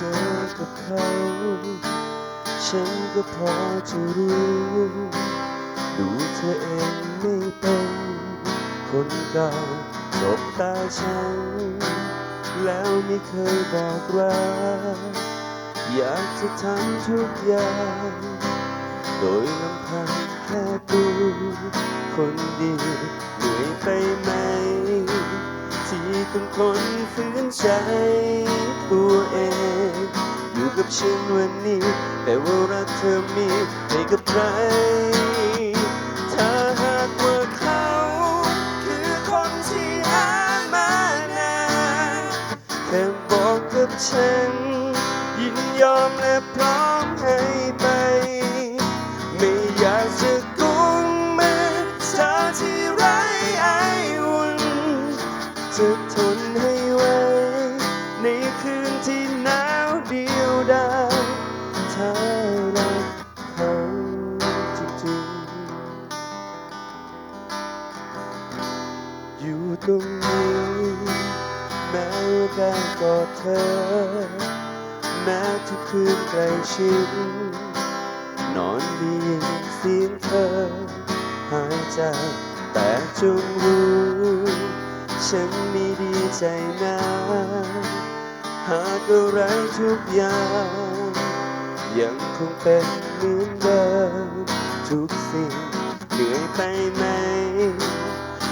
เจอกับเขา ฉันก็พอจะรู้ ดูเธอเองไม่เป็นคนเก่าสบตาฉัน แล้วไม่เคยบอกว่าอยากจะทำทุกอย่าง โดยลำพังแค่ตัวคนเดียว ที่ต้องคนฝืนใจตัวเอง อยู่กับฉันวันนี้ แต่ว่ารักเธอมีให้กับใคร ถ้าหากว่าเขาคือคนที่หามานานแค่บอกกับฉัน ยินยอมและพร้อมให้ไป รงนี้แม้ว่าการกอดเธอแม้ทุกคืนใกล้ชิดนอนได้ยินเสียงเธอ หายใจแต่จงรู้ ฉันม่ดีใจนะหากอะไรทุกอย่าง ยังคงเป็นเหมือนเดิมทุกสิ่งเหนื่อยไปไหม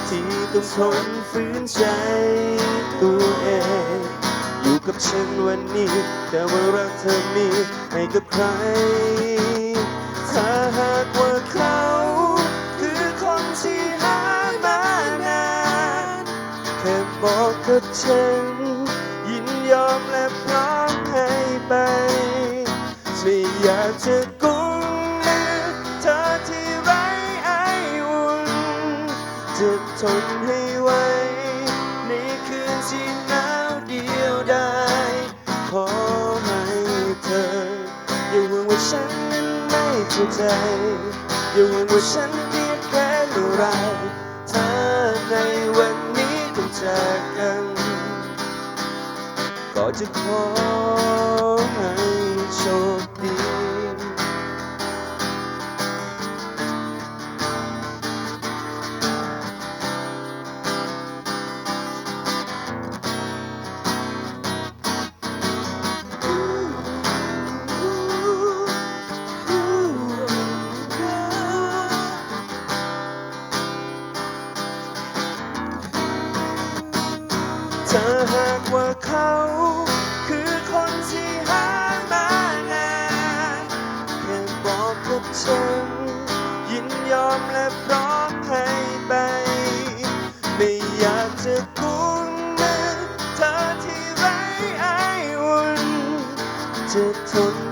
ที่ต้องทนฝืนใจตัวเอง อยู่กับฉันวันนี้ แต่ว่ารักเธอมีให้กับใคร ถ้าหากว่าเขาคือคนที่หามานานแค่บอกกับฉัน ยินยอมและพร้อมให้ไป ไม่อยากจะกุ ทนให้ไหวในคืนที่หนาวเดียวดายขอให้เธอ อย่าหวังว่าฉันนั้นไม่เข้าใจ อย่าหวังว่าฉันเกลียดแค้นอะไรถ้าในวันนี้ต้องจากกัน ก็จะขอ ถ้าหากว่าเขา คือคนที่หามานานแค่บอกกับฉัน ยินยอมและพร้อมให้ไป ไม่อยากจะกุมมือเธอที่ไรไออุ่นจะทน